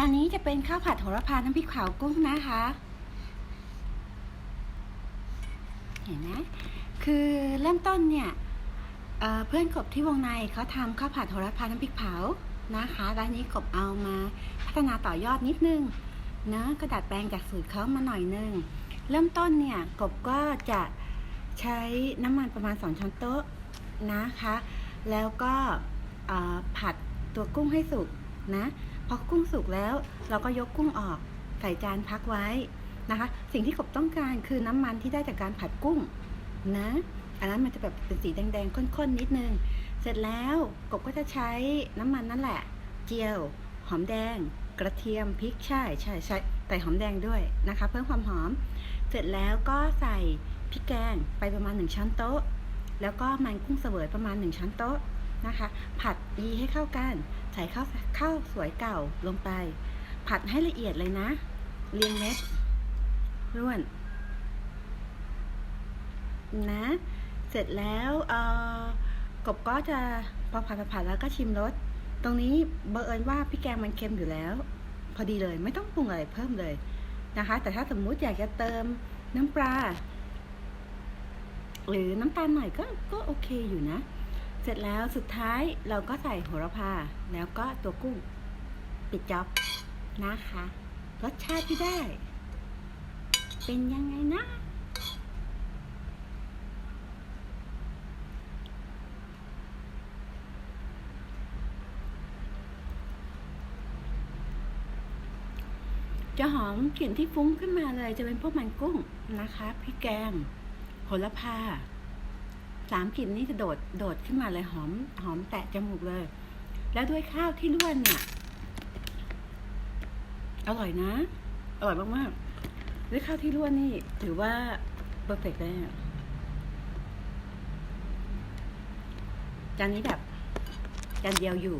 จานนี้จะเป็นข้าวผัดโหระพาน้ำพริกเผากุ้งนะคะ เห็นไหมคือเริ่มต้นเนี่ยเเพื่อนกบที่วงในเขาทำข้าวผัดโหระพาน้ำพริกเผานะคะร้านนี้กบเอามาพัฒนาต่อยอดนิดนึงนะก็ดัดแปลงจากสูตรเขามาหน่อยนึง เริ่มต้นเนี่ยกบก็จะใช้น้ำมันประมาณ 2 ช้อนโต๊ะนะคะ แล้วก็ผัดตัวกุ้งให้สุก นะ พอกุ้งสุกแล้วเราก็ยกกุ้งออกใส่จานพักไว้นะคะ สิ่งที่กบต้องการคือน้ำมันที่ได้จากการผัดกุ้งนะอันนั้นมันจะแบบเป็นสีแดงๆข้นๆนิดนึง เสร็จแล้วกบก็จะใช้น้ำมันนั่นแหละ เจียว หอมแดง กระเทียมพริกใช่ใช่ใช่ใส่หอมแดงด้วยนะคะ เพิ่มความหอม เสร็จแล้วก็ใส่พริกแกงไปประมาณ 1 ช้อนโต๊ะ แล้วก็มันกุ้งเสวยประมาณ 1 ช้อนโต๊ะ นะคะ ผัดดีให้เข้ากัน ใส่ข้าวข้าวสวยเก่าลงไป ผัดให้ละเอียดเลยนะ เรียงเม็ดร่วน นะ เสร็จแล้วเออกบก็จะพอผัดผัดแล้วก็ชิมรสตรงนี้เบอร์เอิญว่าพี่แกงมันเค็มอยู่แล้ว พอดีเลยไม่ต้องปรุงอะไรเพิ่มเลยนะคะ แต่ถ้าสมมุติอยากจะเติมน้ำปลาหรือน้ำตาลหน่อยก็ก็โอเคอยู่นะ สร็จแล้วสุดท้ายเราก็ใส่โหระพา แล้วก็ตัวกุ้ง ปิดจ็อบนะคะ รสชาติที่ได้ เป็นยังไงนะ จะหอมกลิ่นที่ฟุ้งขึ้นมาเลยจะเป็นพวกมันกุ้งนะคะพริกแกงโหระพา สามกลิ่นนี้จะโดดโดดขึ้นมาเลยหอมหอมแตะจมูกเลย แล้วด้วยข้าวที่ล้วนเนี่ย อร่อยนะ อร่อยมากๆด้วยข้าวที่ล้วนนี่ถือว่าเพอร์เฟกต์เลยอะจานนี้แบบจานเดียวอยู่